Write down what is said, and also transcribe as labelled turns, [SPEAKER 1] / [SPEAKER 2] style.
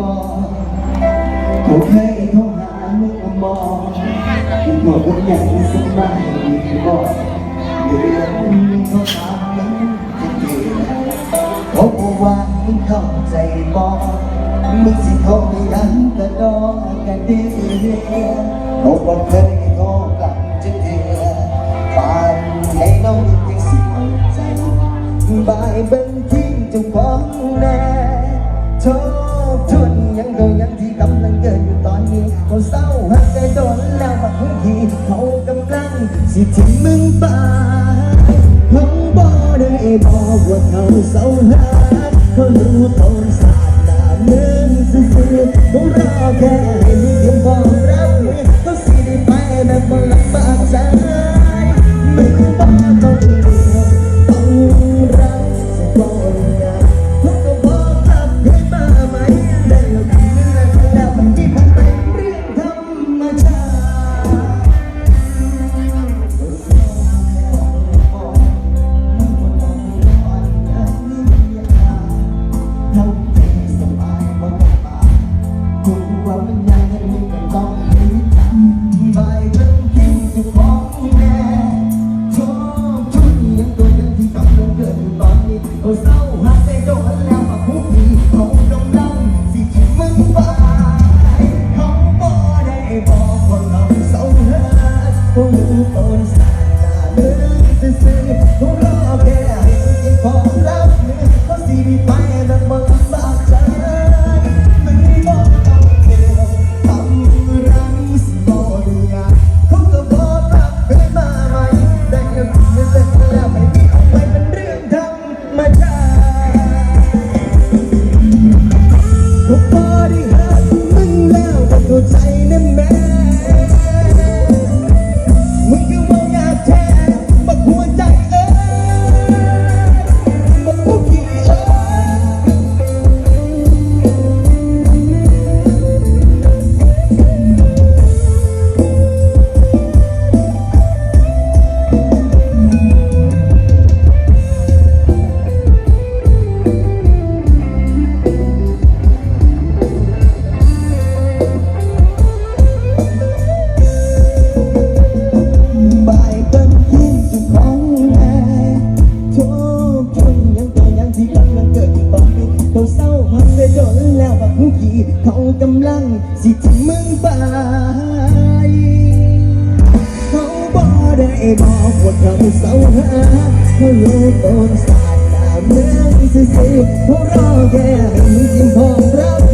[SPEAKER 1] มองเขาเคยเขาหาเมื่อมองหัวคนใหญ่สบายบอกเดือนเขาถามยังจะเกลียดเขาบอกว่ามึงเข้าใจบอกมึสิโทรไปยังกระดอกันดีเขาบอกเคยโทรกับเกลียดปานให้น้องยังสิใจบายบันทิ้จ้าขงแน่ told ยังก็ยังที่กำลังเกิดอยู่ตอนนี้เขาเศร้าหักใจโดนแล้วบางทีเขากำลังสิทิ้งมึงไปเขาบอกได้บอกว่าเขาเศร้าหักเขารู้ตนสาดหน้ามึงซื่อๆเขารอแค่ให้มึงเพียงพอรับมือก ว่ามันยังให้มึงก็ต้องมีกัน กำลังสิทิ้งมึงไปเขาบอกได้บอกว่าเขาเศร้าหาเขารู้ตนสายตาเมืองสิสิเขารอแค่ให้มึงยิ้มพร้อมรับ